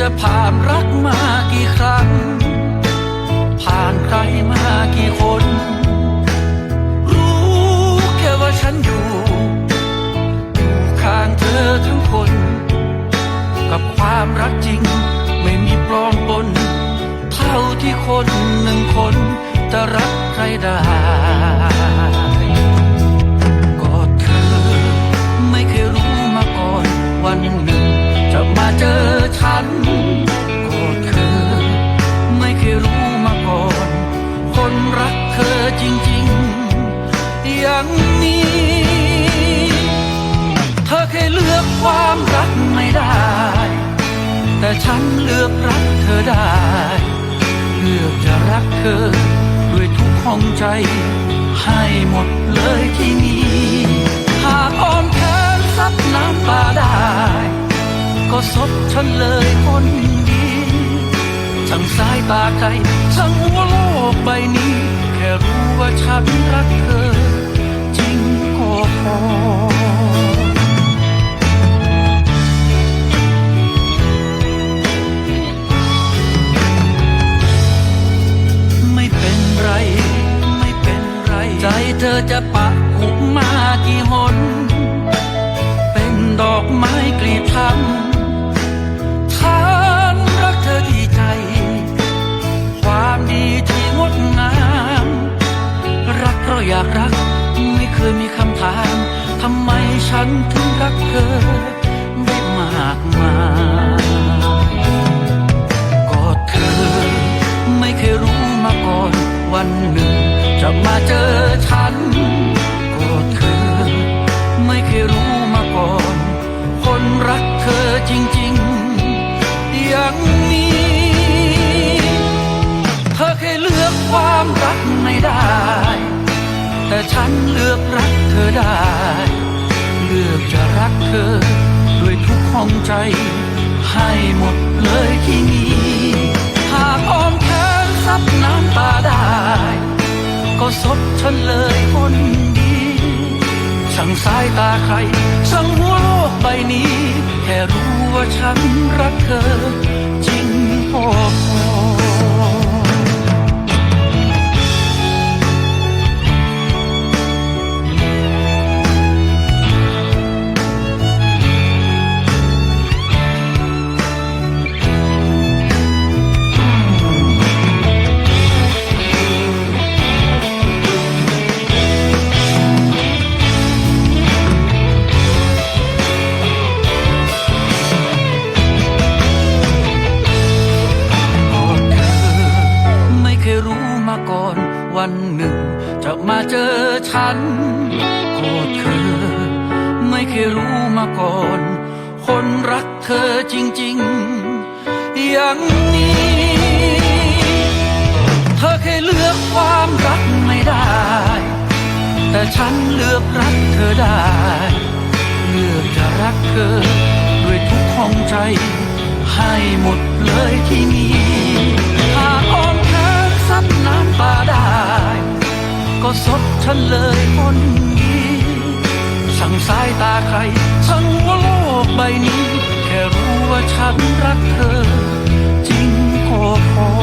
จะผ่านรักมากี่ครั้ง ผ่านใครมากี่คน เธอเลือกความรักไม่ได้ แต่ฉันเลือกรักเธอได้ เลือกจะรักเธอ ด้วยทุกห้องใจ ให้หมดเลยที่นี่หากอ้อมแขนซับน้ำตาได้ ก็ซบฉันเลยคนดีช่างสายตาใครช่างหัวโลกใบนี้ แค่รู้ว่าฉันรักเธอ จริงก็พอ กี่หน เป็นดอกไม้กลีบช้ำฉันรักเธอที่ใจ ความดีที่งดงาม รักเพราะอยากรัก ไม่เคยมีคำถามทำไมฉันถึงรักเธอได้มากมายก็เธอ ไม่เคยรู้มาก่อนวันหนึ่ง จะมาเจอฉัน เธอ ด้วยทุกห้องใจ ให้หมดเลยที่นี่หากอ้อมแขนซับน้ำตาได้ ก็ซบฉันเลยคนดีช่างสายตาใครช่างหัวโลกใบนี้ แค่รู้ว่าฉันรักเธอ จริงพอ วันหนึ่ง จะมาเจอฉันก็เธอ ไม่เคยรู้มาก่อน คนรักเธอจริง ๆ อย่างนี้ เธอเคยเลือกความรักไม่ได้ แต่ฉันเลือกรักเธอได้ เลือกจะรักเธอ ด้วยทุกห้องใจ ให้หมดเลยที่นี่ ก็ซบฉันเลยคนดีสั่งสายตาใครช่างว่าโลกใบนี้ แค่รู้ว่าฉันรักเธอ จริงก็พอ